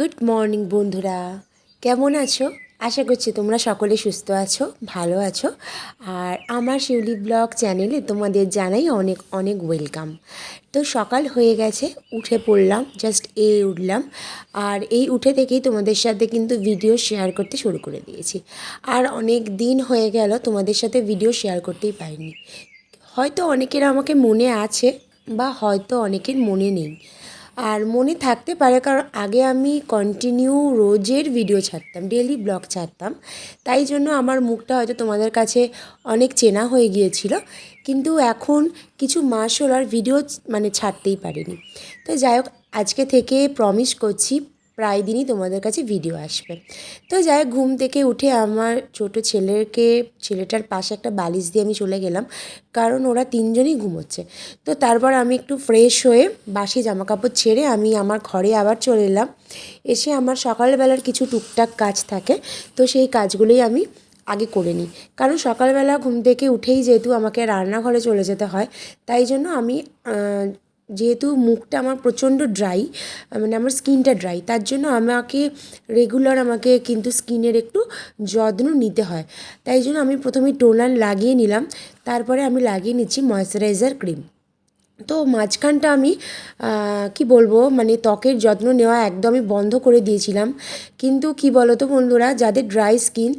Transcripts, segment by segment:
Good morning বন্ধুরা। কেমন আছো? আশা করছি তোমরা সকলে সুস্থ আছো, ভালো আছো। আর আমার শিউলি ব্লগ চ্যানেলে তোমাদের জানাই অনেক অনেক ওয়েলকাম তো সকাল হয়ে গেছে, উঠে পড়লাম জাস্ট এই উঠলাম। আর এই উঠে থেকেই তোমাদের সাথে কিন্তু ভিডিও শেয়ার করতে শুরু করে দিয়েছি। আর অনেক দিন হয়ে গেল তোমাদের সাথে ভিডিও শেয়ার করতেই পারিনি। হয়তো অনেকের আমাকে মনে আছে, বা হয়তো অনেকের মনে নেই। আর মনে থাকতে পারে, কারণ আগে আমি কন্টিনিউ রোজের ভিডিও ছাড়তাম ডেলি ব্লগ ছাড়তাম। তাই জন্য আমার মুখটা হয়তো তোমাদের কাছে অনেক চেনা হয়ে গিয়েছিল, কিন্তু এখন কিছু মাস হল আর ভিডিও মানে ছাড়তেই পারিনি। তো যাই হোক, আজকে থেকে প্রমিস করছি প্রায় দিনই তোমাদের কাছে ভিডিও আসবে। তো যাই ঘুম থেকে উঠে আমার ছোট ছেলেকে ছেলেটার পাশে একটা বালিশ দিয়ে আমি চলে গেলাম, কারণ ওরা তিনজনই ঘুমোচ্ছে। তো তারপর আমি একটু ফ্রেশ হয়ে বাসি জামা কাপড় ছেড়ে আমি আমার ঘরে আবার চলে এলাম। এসে আমার সকালবেলার কিছু টুকটাক কাজ থাকে, তো সেই কাজগুলোই আমি আগে করে নিই। কারণ সকালবেলা ঘুম থেকে উঠেই যেহেতু আমাকে রান্নাঘরে চলে যেতে হয়, তাই জন্য আমি যেহেতু মুখটা আমার প্রচণ্ড ড্রাই মানে আমার স্কিনটা ড্রাই তার জন্য আমাকে রেগুলার আমাকে কিন্তু স্কিনের একটু যত্ন নিতে হয়। তাই জন্য আমি প্রথমে টোনার লাগিয়ে নিলাম, তারপরে আমি লাগিয়ে নিচ্ছি ময়শ্চারাইজার ক্রিম তো মাঝখানটা আমি কি বলব মানে ত্বকের যত্ন নেওয়া একদমই বন্ধ করে দিয়েছিলাম। কিন্তু কি বলো তো বন্ধুরা, যাদের ড্রাই স্কিন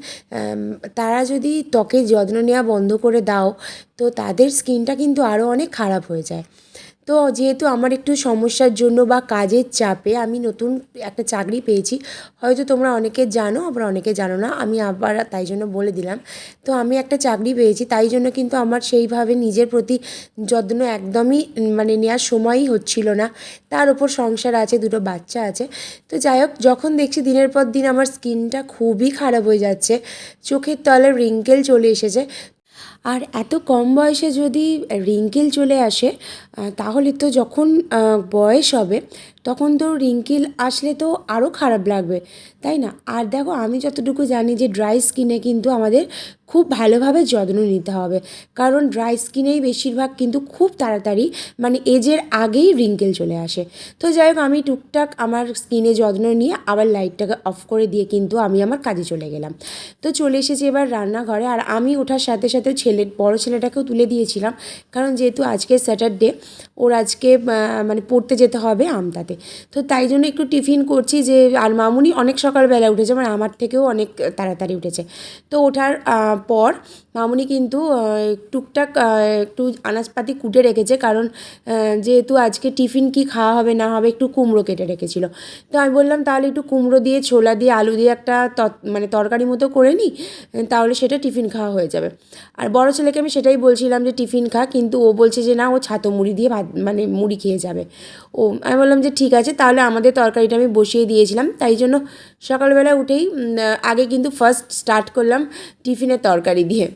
তারা যদি ত্বকের যত্ন নেওয়া বন্ধ করে দাও, তো তাদের স্কিনটা কিন্তু আরও অনেক খারাপ হয়ে যায়। তো যেহেতু আমার একটু সমস্যার জন্য বা কাজের চাপে আমি নতুন একটা চাকরি পেয়েছি, হয়তো তোমরা অনেকে জানো, আবার অনেকে জানো না, আমি আবার তাই জন্য বলে দিলাম। তো আমি একটা চাকরি পেয়েছি, তাই জন্য কিন্তু আমার সেইভাবে নিজের প্রতি যত্ন একদমই মানে নেওয়ার সময়ই হচ্ছিল না। তার উপর সংসার আছে, দুটো বাচ্চা আছে। তো যাই হোক, যখন দেখছি দিনের পর দিন আমার স্কিনটা খুবই খারাপ হয়ে যাচ্ছে, চোখের তলে রিঙ্কেল চলে এসেছে আর এত কম বয়সে যদি রিঙ্কেল চলে আসে তাহলে তো যখন বয়স হবে তখন তো রিঙ্কিল আসলে তো আরও খারাপ লাগবে, তাই না? আর দেখো, আমি যতটুকু জানি যে ড্রাই স্কিনে কিন্তু আমাদের খুব ভালোভাবে যত্ন নিতে হবে। কারণ ড্রাই স্কিনেই বেশিরভাগ কিন্তু খুব তাড়াতাড়ি মানে এজের আগেই রিঙ্কেল চলে আসে। তো যাই হোক, আমি টুকটাক আমার স্কিনে যত্ন নিয়ে আবার লাইটটাকে অফ করে দিয়ে কিন্তু আমি আমার কাজে চলে গেলাম। তো চলে এসেছি এবার রান্নাঘরে, আর আমি ওঠার সাথে সাথে ছেলে, বড় ছেলেটাকেও তুলে দিয়েছিলাম। কারণ যেহেতু আজকে স্যাটারডে ওর আজকে মানে পড়তে যেতে হবে আমতাতে। তো তাই জন্য একটু টিফিন করছি যে, আর মামুনি অনেক সকালবেলা উঠেছে মানে আমার থেকেও অনেক তাড়াতাড়ি উঠেছে। তো ওঠার পর মামুনি কিন্তু টুকটাক একটু আনাজপাতি কুটে রেখেছে, কারণ যেহেতু আজকে টিফিন কি খাওয়া হবে না হবে একটু কুমড়ো কেটে রেখেছিল। তো আমি বললাম, তাহলে একটু কুমড়ো দিয়ে, ছোলা দিয়ে, আলু দিয়ে একটা মানে তরকারি মতো করে নিই, তাহলে সেটা টিফিন খাওয়া হয়ে যাবে। আর বড় ছেলেকে আমি সেটাই বলছিলাম যে, টিফিন খা। কিন্তু ও বলছে যে, না, ও ছাতো মুড়ি দিয়ে ভাত মানে মুড়ি খেয়ে যাবে। ও, আমি বললাম যে ঠিক আছে, তাহলে আমাদের তরকারিটা আমি বসিয়ে দিয়েছিলাম। তাই জন্য সকালবেলা উঠেই আগে কিন্তু ফার্স্ট স্টার্ট করলাম টিফিনের তরকারি দিয়ে।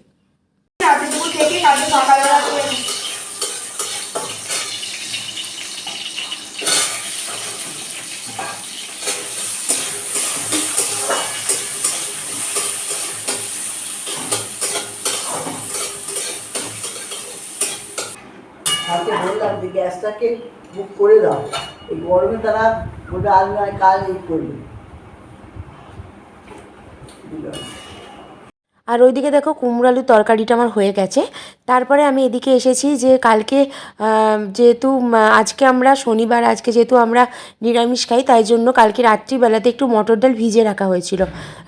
গ্যাসটাকে বুক করে দাও। এই গরমে তারা বলবে, আজ নয়, কাল এই করবে। আর ওইদিকে দেখো, কুমড়ো আলুর তরকারিটা আমার হয়ে গেছে। তারপরে আমি এদিকে এসেছি যে কালকে যেহেতু আজকে আমরা শনিবার, আজকে যেহেতু আমরা নিরামিষ খাই, তাই জন্য কালকে রাত্রিবেলাতে একটু মটর ডাল ভিজে রাখা হয়েছিল।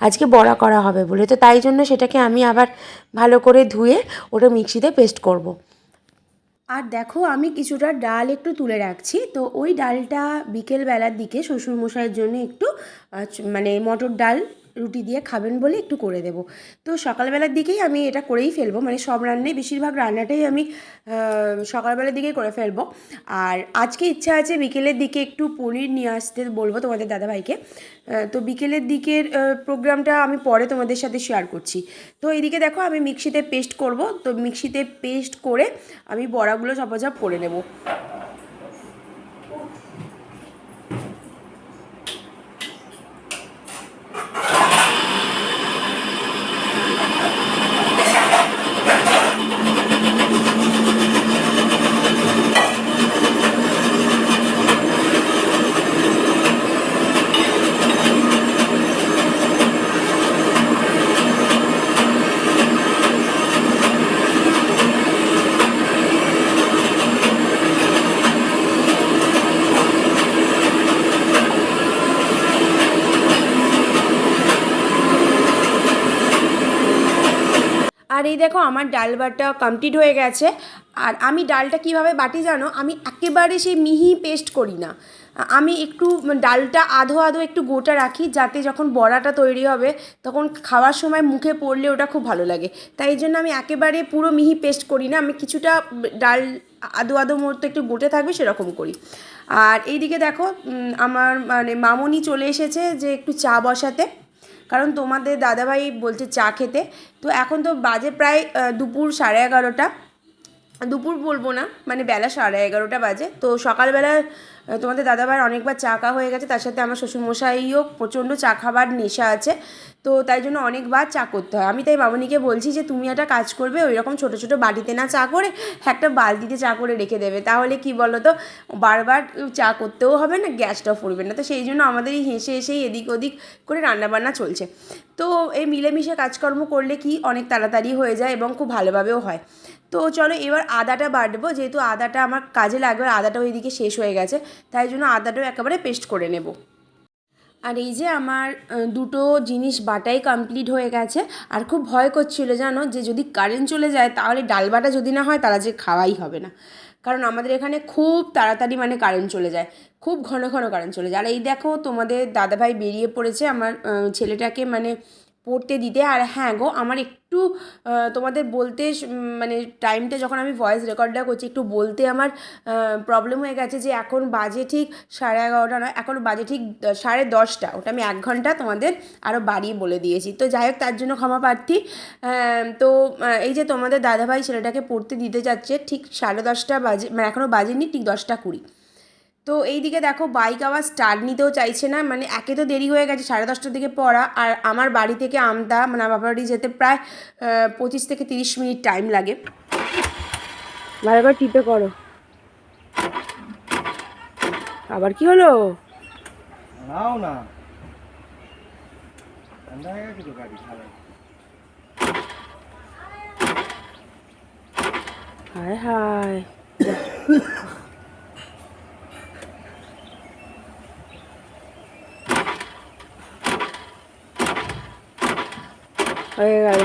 আজকে বড়া করা হবে বলে। তো তাই জন্য সেটাকে আমি আবার ভালো করে ধুয়ে ওটা মিক্সিতে পেস্ট করব। আর দেখো, আমি কিছুটা ডাল একটু তুলে রাখছি। তো ওই ডালটা বিকেলবেলার দিকে শ্বশুরমশাইয়ের জন্য একটু মানে মটর ডাল রুটি দিয়ে খাবেন বলে একটু করে দেব। তো সকালবেলার দিকেই আমি এটা করেই ফেলব। মানে সব রান্নাই বেশিরভাগ রান্নাটাই আমি সকালবেলার দিকেই করে ফেলব। আর আজকে ইচ্ছা আছে বিকেলের দিকে একটু পনির নিয়ে আসতে বলব তোমাদের দাদাভাইকে। তো বিকেলের দিকের প্রোগ্রামটা আমি পরে তোমাদের সাথে শেয়ার করছি। তো এদিকে দেখো আমি মিক্সিতে পেস্ট করব। তো মিক্সিতে পেস্ট করে আমি বড়াগুলো ঝপাঝপ করে নেব। এই দেখো আমার ডাল বাটা কমপ্লিট হয়ে গেছে। আর আমি ডালটা কীভাবে বাটি জানো? আমি একেবারে সেই মিহি পেস্ট করি না। আমি একটু ডালটা আধো আধো একটু গোটা রাখি, যাতে যখন বড়াটা তৈরি হবে, তখন খাওয়ার সময় মুখে পড়লে ওটা খুব ভালো লাগে। তাই জন্য আমি একেবারে পুরো মিহি পেস্ট করি না। আমি কিছুটা ডাল আদো আদো মতো একটু গোটে থাকবে, সেরকম করি। আর এইদিকে দেখো আমার মানে মামনি চলে এসেছে যে একটু চা বসাতে। কারণ তোমাদের দাদাভাই বলছে চা খেতে। তো এখন তো বাজে প্রায় দুপুর সাড়ে এগারোটা। দুপুর বলব না মানে বেলা সাড়ে এগারোটা বাজে। তো সকালবেলা তোমাদের দাদাভাইয়ের অনেকবার চা খাওয়া হয়ে গেছে, তার সাথে আমার শ্বশুরমশাইও প্রচণ্ড চা খাবার নেশা আছে। তো তাই জন্য অনেকবার চা করতে হয়। আমি তাই মামনিকে বলছি যে, তুমি একটা কাজ করবে ওই রকম ছোটো ছোটো বাটিতে না চা করে, একটা বালতিতে চা করে রেখে দেবে। তাহলে কি বলো তো বারবার চা করতেও হবে না গ্যাসটাও পড়বে না। তো সেই জন্য আমাদের এই হেসে হেসেই এদিক ওদিক করে রান্নাবান্না চলছে। তো এই মিলেমিশে কাজকর্ম করলে কি অনেক তাড়াতাড়ি হয়ে যায় এবং খুব ভালোভাবেও হয়। তো চলো এবার আদাটা বাটবো, যেহেতু আদাটা আমার কাজে লাগবে আর আদাটা ওইদিকে শেষ হয়ে গেছে, তাই জন্য আদাটাও একেবারে পেস্ট করে নেব। আর এই যে আমার দুটো জিনিস বাটাই কমপ্লিট হয়ে গেছে, আর খুব ভয় করছিল জানো যে যদি কারেন্ট চলে যায় তাহলে ডাল বাটা যদি না হয় তারা যে খাওয়াই হবে না। কারণ আমাদের এখানে খুব তাড়াতাড়ি মানে কারেন্ট চলে যায়, খুব ঘন ঘন কারেন্ট চলে যায়। আর এই দেখো তোমাদের দাদাভাই বেরিয়ে পড়েছে, আমার ছেলেটাকে মানে পড়তে দিতে। আর হ্যাঁ গো, আমার একটু তোমাদের বলতে মানে টাইমটা যখন আমি ভয়েস রেকর্ডটা করছি, একটু বলতে আমার প্রবলেম হয়ে গেছে যে এখন বাজে ঠিক সাড়ে এগারোটা নয়, এখন বাজে ঠিক সাড়ে দশটা। ওটা আমি এক ঘণ্টা তোমাদের আরও বাড়িয়ে বলে দিয়েছি। তো যাই হোক, তার জন্য ক্ষমা প্রার্থী। তো এই যে তোমাদের দাদাভাই ছেলেটাকে পড়তে দিতে যাচ্ছে, ঠিক সাড়ে দশটা বাজে মানে এখনও বাজেনি, ঠিক দশটা কুড়ি। তো এই দিকে দেখো বাইক আবার স্টার্ট নিতেও চাইছে না। মানে একে তো দেরি হয়ে গেছে সাড়ে দশটার দিকে পড়া। আর আমার বাড়ি থেকে আমদা মানে আমার বাড়ি যেতে প্রায় পঁচিশ থেকে তিরিশ মিনিট টাইম লাগে। ভালো করে টিপে করো। আবার কি হলো? নাও না। হয়ে হায়। হায় গেল।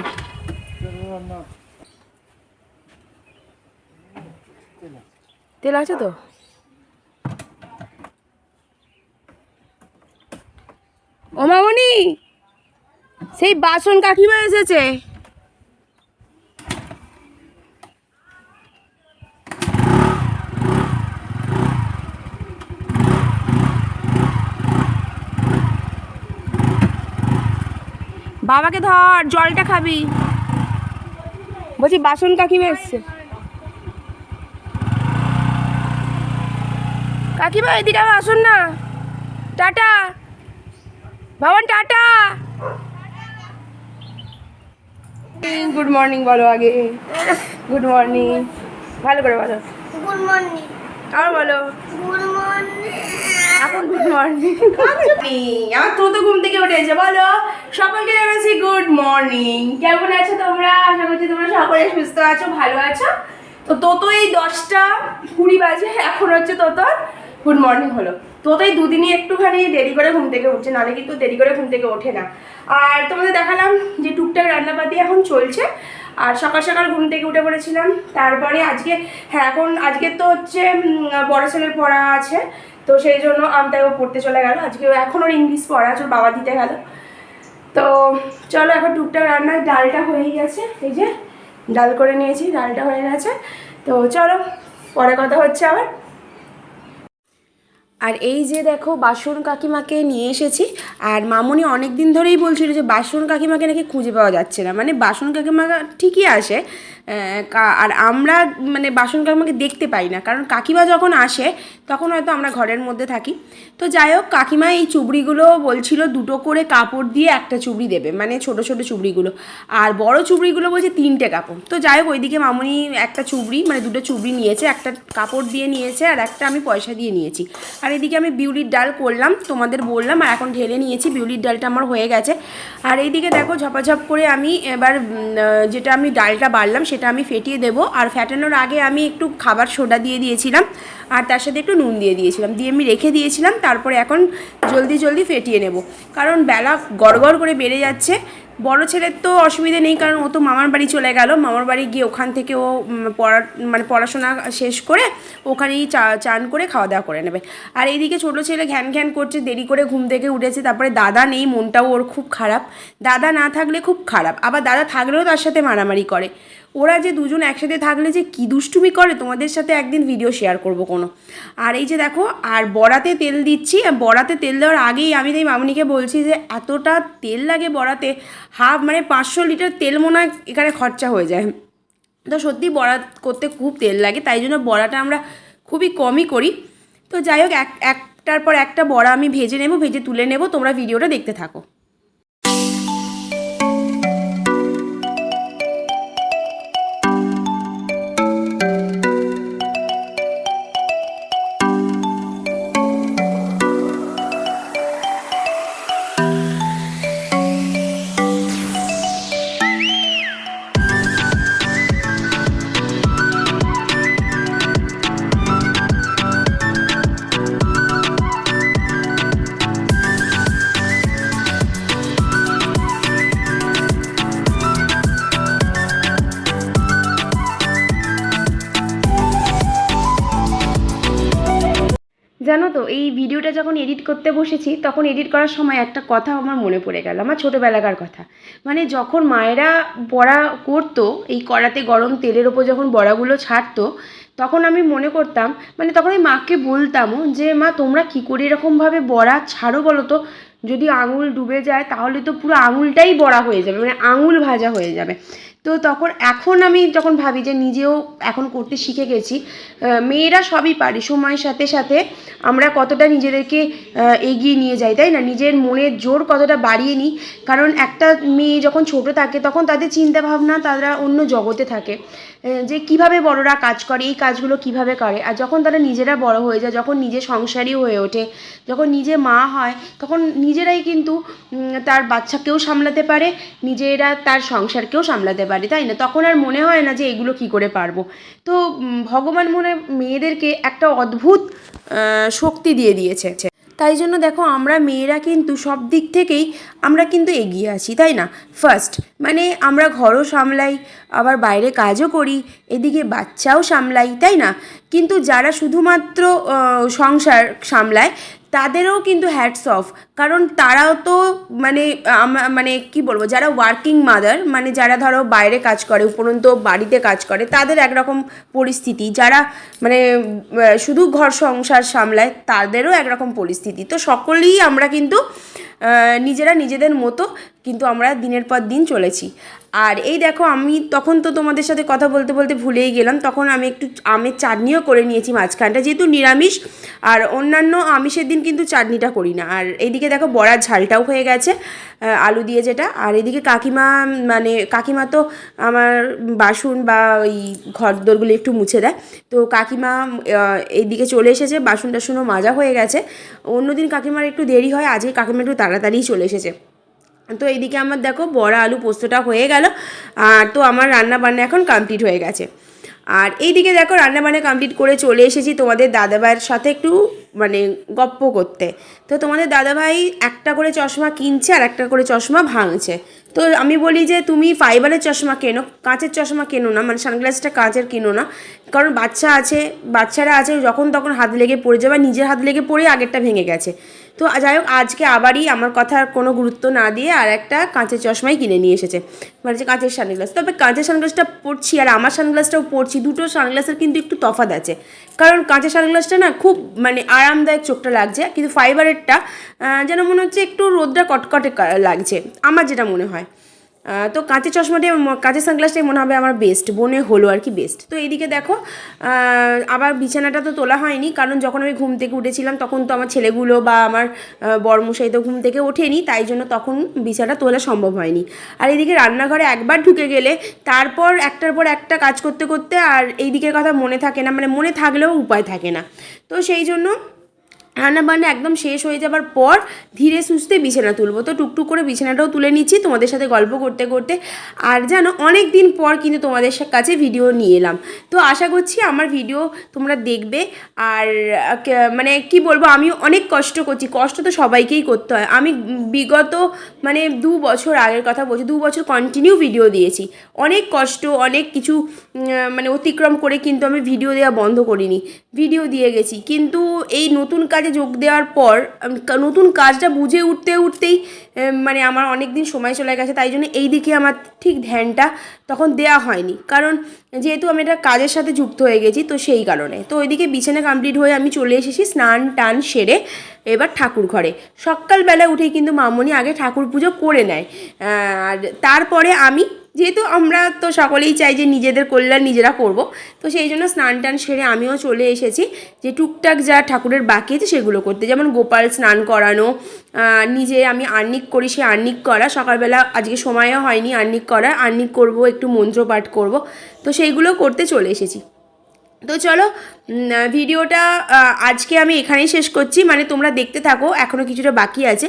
তেল আছে তো? ও মামনি সেই বাসন কাকিমা এসেছে। বাবাকে ধর জলটা খাবি। বলছি বাসন কাকিমা এসছে কাকিমা এদিকে আবার আসুন না। টাটা। ভবন টাটা। গুড মর্নিং বলো আগে। গুড মর্নিং ভালো করে বলো। গুড মর্নিং আবার বলো। গুড মর্নিং এখন গুড মর্নিং আমার তো তো ঘুম থেকে উঠেছে বলো? সকলকে জানাচ্ছি গুড মর্নিং কেমন আছো তোমরা? আশা করছি তোমরা সকলে সুস্থ আছো, ভালো আছো। তো তোতো এই দশটা কুড়ি বাজে, এখন হচ্ছে তোতোর গুড মর্নিং হলো। তোতো এই দুদিনই একটুখানি দেরি করে ঘুম থেকে উঠছে, নাহলে কিন্তু দেরি করে ঘুম থেকে ওঠে না। আর তোমাদের দেখালাম যে টুকটাক রান্নাপাতি এখন চলছে, আর সকাল সকাল ঘুম থেকে উঠে পড়েছিলাম। তারপরে আজকে হ্যাঁ এখন আজকে তো হচ্ছে বড় ছেলের পড়া আছে তো সেই জন্য আমটাও পড়তে চলে গেল। আজকে এখন ওর ইংলিশ পড়া আছে বাবা দিতে গেল। তো চলো এখন টুকটাক রান্নার ডালটা হয়ে গেছে। এই যে ডাল করে নিয়েছি, ডালটা হয়ে গেছে। তো চলো, পরে কথা হচ্ছে আবার। আর এই যে দেখো বাসন কাকিমাকে নিয়ে এসেছি, আর মামনি অনেক দিন ধরেই বলছিল যে বাসন কাকিমাকে নাকি খুঁজে পাওয়া যাচ্ছে না। মানে বাসন কাকিমা ঠিকই আসে আর আমরা মানে বাসন কাকিমাকে দেখতে পাই না। কারণ কাকিমা যখন আসে, তখন হয়তো আমরা ঘরের মধ্যে থাকি। তো যাই হোক, কাকিমা এই চুবড়িগুলো বলছিল দুটো করে কাপড় দিয়ে একটা চুবড়ি দেবে মানে ছোট ছোট চুবড়িগুলো। আর বড় চুবড়িগুলো বলছে তিনটে কাপড়। তো যাই হোক, ওইদিকে মামনি একটা চুবড়ি মানে দুটো চুবড়ি নিয়েছে, একটা কাপড় দিয়ে নিয়েছে, আর একটা আমি পয়সা দিয়ে নিয়েছি। আর এদিকে আমি বিউলির ডাল করলাম, তোমাদের বললাম, আর এখন ঢেলে নিয়েছি, বিউলির ডালটা আমার হয়ে গেছে। আর এইদিকে দেখো, ঝপাঝপ করে আমি এবার যেটা আমি ডালটা বাড়লাম, সেটা আমি ফেটিয়ে দেবো। আর ফেটানোর আগে আমি একটু খাবার সোডা দিয়ে দিয়েছিলাম, আর তার সাথে একটু নুন দিয়ে দিয়েছিলাম। দিয়ে আমি রেখে দিয়েছিলাম, তারপরে এখন জলদি জলদি ফেটিয়ে নেব। কারণ বেলা গড়গড় করে বেড়ে যাচ্ছে বড় ছেলের তো অসুবিধে নেই, কারণ ও তো মামার বাড়ি চলে গেল। মামার বাড়ি গিয়ে ওখান থেকে ও পড়া মানে পড়াশোনা শেষ করে ওখানেই চা, চান করে খাওয়া দাওয়া করে নেবে। আর এইদিকে ছোট ছেলে ঘ্যান ঘ্যান করছে, দেরি করে ঘুম থেকে উঠেছে, তারপরে দাদা নেই, মনটাও ওর খুব খারাপ। দাদা না থাকলে খুব খারাপ, আবার দাদা থাকলেও তার সাথে মারামারি করে। ওরা যে দুজন একসাথে থাকলে যে কী দুষ্টুমি করে, তোমাদের সাথে একদিন ভিডিও শেয়ার করব কোনো। আর এই যে দেখো, আর বড়াতে তেল দিচ্ছি বড়াতে তেল দেওয়ার আগেই আমি তাই মামনিকে বলছি যে এতটা তেল লাগে বড়াতে, হাফ মানে পাঁচশো লিটার তেল মনে হয় এখানে খরচা হয়ে যায়। তো সত্যি বড়া করতে খুব তেল লাগে, তাই জন্য বড়াটা আমরা খুবই কমই করি। তো যাই হোক, এক, একটার পর একটা বড়া আমি ভেজে নেব, ভেজে তুলে নেব, তোমরা ভিডিওটা দেখতে থাকো। এই ভিডিওটা যখন এডিট করতে বসেছি, তখন এডিট করার সময় একটা কথা আমার মনে পড়ে গেল, আমার ছোটোবেলাকার কথা। মানে যখন মায়েরা বড়া করতো, এই কড়াতে গরম তেলের ওপর যখন বড়াগুলো ছাড়তো, তখন আমি মনে করতাম মানে তখন আমি মাকে বলতামও যে, মা, তোমরা কী করে এরকমভাবে বড়া ছাড়ো বলো তো? যদি আঙুল ডুবে যায়, তাহলে তো পুরো আঙুলটাই বড়া হয়ে যাবে মানে আঙুল ভাজা হয়ে যাবে। তো তখন এখন আমি যখন ভাবি যে নিজেও এখন করতে শিখে গেছি মেয়েরা সবই পারি। সময়ের সাথে সাথে আমরা কতটা নিজেদেরকে এগিয়ে নিয়ে যাই, তাই না? নিজের মনের জোর কতটা বাড়িয়ে নিই। কারণ একটা মেয়ে যখন ছোট থাকে, তখন তাদের চিন্তা ভাবনা তারা অন্য জগতে থাকে। যে কীভাবে বড়রা কাজ করে, এই কাজগুলো কীভাবে করে? আর যখন তারা নিজেরা বড় হয়ে যায়, যখন নিজে সংসারী হয়ে ওঠে, যখন নিজে মা হয়, তখন নিজেরাই কিন্তু তার বাচ্চাকেও সামলাতে পারে, নিজেরা তার সংসারকেও সামলাতে পারে। তাই না? তখন আর মনে হয় না যে এগুলো কি করে পারব। তো ভগবান মনে মেয়েদেরকে একটা অদ্ভুত শক্তি দিয়ে দিয়েছে। তাই জন্য দেখো, আমরা মেয়েরা কিন্তু সব দিক থেকেই আমরা কিন্তু এগিয়ে আছি, তাই না? ফার্স্ট মানে আমরা ঘরও সামলাই, আবার বাইরে কাজও করি, এদিকে বাচ্চাও সামলাই, তাই না? কিন্তু যারা শুধুমাত্র সংসার সামলায় তাদেরও কিন্তু হ্যাটস অফ কারণ তারাও তো মানে মানে কি বলব, যারা ওয়ার্কিং মাদার মানে যারা ধরো বাইরে কাজ করে, উপরন্ত বাড়িতে কাজ করে, তাদের একরকম পরিস্থিতি। যারা মানে শুধু ঘর সংসার সামলায়, তাদেরও একরকম পরিস্থিতি। তো সকলেই আমরা কিন্তু নিজেরা নিজেদের মতো কিন্তু আমরা দিনের পর দিন চলেছি। আর এই দেখো, আমি তখন তো তোমাদের সাথে কথা বলতে বলতে ভুলেই গেলাম, তখন আমি একটু আমের চাটনিও করে নিয়েছি মাঝখানটা, যেহেতু নিরামিষ, আর অন্যান্য আমিষের দিন কিন্তু চাটনিটা করি না। আর এইদিকে দেখো, বড়ার ঝালটাও হয়ে গেছে আলু দিয়ে যেটা। আর এদিকে কাকিমা মানে কাকিমা তো আমার বাসন বা ওই ঘর দোরগুলো একটু মুছে দেয়। তো কাকিমা এইদিকে চলে এসেছে, বাসন টাসনও মাজা হয়ে গেছে। অন্যদিন কাকিমার একটু দেরি হয়, আজকে কাকিমা একটু তাড়াতাড়িই চলে এসেছে। তো এইদিকে আমার দেখো বড়া আলু পোস্তটা হয়ে গেল, আর তো আমার রান্না বান্না এখন কমপ্লিট হয়ে গেছে। আর এইদিকে দেখো রান্না বান্না কমপ্লিট করে চলে এসেছি তোমাদের দাদাভাইয়ের সাথে একটু মানে গপ্প করতে। তো তোমাদের দাদাভাই একটা করে চশমা কিনছে আর একটা করে চশমা ভাঙছে। তো আমি বলি যে তুমি ফাইবারের চশমা কেনো, কাঁচের চশমা কেনো না মানে সানগ্লাসটা কাঁচের কেনো না। কারণ বাচ্চা আছে, বাচ্চারা আছে যখন তখন হাত লেগে পড়ে যাবে, নিজের হাত লেগে পড়ে আগেরটা ভেঙে গেছে। তো যাই হোক, আজকে আবারই আমার কথার কোনো গুরুত্ব না দিয়ে আর একটা কাঁচের চশমাই কিনে নিয়ে এসেছে। মানে যে কাঁচের সানগ্লাস। তবে কাঁচের সানগ্লাসটা পরছি আর আমার সানগ্লাসটাও পরছি, দুটো সানগ্লাসের কিন্তু একটু তফাত আছে। কারণ কাঁচের সানগ্লাসটা না খুব মানে আরামদায়ক চোখটা লাগছে, কিন্তু ফাইবারেরটা যেন মনে হচ্ছে একটু রোদটা কটকটে লাগছে, আমার যেটা মনে হয়। তো কাঁচের চশমাটাই ম- কাঁচের সানগ্লাসটাই মনে হবে আমার বেস্ট বনে হলো আর কি বেস্ট তো এদিকে দেখো আবার বিছানাটা তো তোলা হয়নি, কারণ যখন আমি ঘুম থেকে উঠেছিলাম তখন তো আমার ছেলেগুলো বা আমার বরমশাই তো ঘুম থেকে ওঠেনি, তাই জন্য তখন বিছানা তোলা সম্ভব হয়নি। আর এদিকে রান্নাঘরে একবার ঢুকে গেলে তারপর একটার পর একটা কাজ করতে করতে আর এই দিকের কথা মনে থাকে না মানে মনে থাকলেও উপায় থাকে না। তো সেই জন্য রান্না বান্না একদম শেষ হয়ে যাবার পর ধীরে সুস্থে বিছানা তুলবো। তো টুকটুক করে বিছানাটাও তুলে নিচ্ছি তোমাদের সাথে গল্প করতে করতে। আর জানো অনেক দিন পর কিন্তু তোমাদের কাছে ভিডিও নিয়ে এলাম। তো আশা করছি আমার ভিডিও তোমরা দেখবে। আর মানে কি বলব, আমি অনেক কষ্ট করছি। কষ্ট তো সবাইকেই করতে হয়। আমি বিগত মানে দু বছর আগের কথা বলছি, দু বছর কন্টিনিউ ভিডিও দিয়েছি। অনেক কষ্ট, অনেক কিছু মানে অতিক্রম করে কিন্তু আমি ভিডিও দেওয়া বন্ধ করিনি। ভিডিও দিয়ে গেছি। কিন্তু এই নতুন কাজে যোগ দেওয়ার পর নতুন কাজটা বুঝে উঠতে উঠতেই মানে আমার অনেক দিন সময় চলে গেছে, তাই জন্য এই দিকে আমার ঠিক ধ্যানটা তখন দেওয়া হয়নি। কারণ যেহেতু আমি এটা কাজের সাথে যুক্ত হয়ে গেছি, তো সেই কারণে। তো ওইদিকে বিছানা কমপ্লিট হয়ে আমি চলে এসেছি স্নান টান সেরে এবার ঠাকুর ঘরে। সকালবেলা উঠেই কিন্তু মামনি আগে ঠাকুর পুজো করে নেয়। আর তারপরে আমি যেহেতু আমরা তো সকলেই চাই যে নিজেদের কল্যাণ নিজেরা করব, তো সেই জন্য স্নান টান সেরে আমিও চলে এসেছি যে টুকটাক যা ঠাকুরের বাকি আছে সেগুলো করতে। যেমন গোপাল স্নান করানো নিজে আমি আর্নিক করি, সে আর্নিক করা। সকালবেলা আজকে সময়ও হয়নি আর্নিক করা আর্নিক করব, একটু মন্ত্র পাঠ করব। তো সেইগুলো করতে চলে এসেছি। তো চলো ভিডিওটা আজকে আমি এখানেই শেষ করছি। মানে তোমরা দেখতে থাকো এখনও কিছুটা বাকি আছে।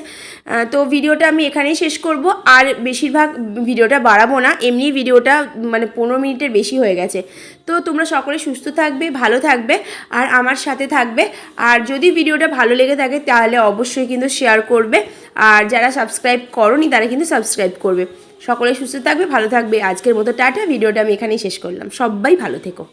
তো ভিডিওটা আমি এখানেই শেষ করব। আর বেশিরভাগ ভিডিওটা বাড়াবো না। এমনি ভিডিওটা মানে পনেরো মিনিটের বেশি হয়ে গেছে। তো তোমরা সকলে সুস্থ থাকবে, ভালো থাকবে, আর আমার সাথে থাকবে। আর যদি ভিডিওটা ভালো লেগে থাকে, তাহলে অবশ্যই কিন্তু শেয়ার করবে। আর যারা সাবস্ক্রাইব করনি, তারা কিন্তু সাবস্ক্রাইব করবে। সকলে সুস্থ থাকবে, ভালো থাকবে। আজকের মতো টাটা। ভিডিওটা আমি এখানেই শেষ করলাম। সবাই ভালো থেকো।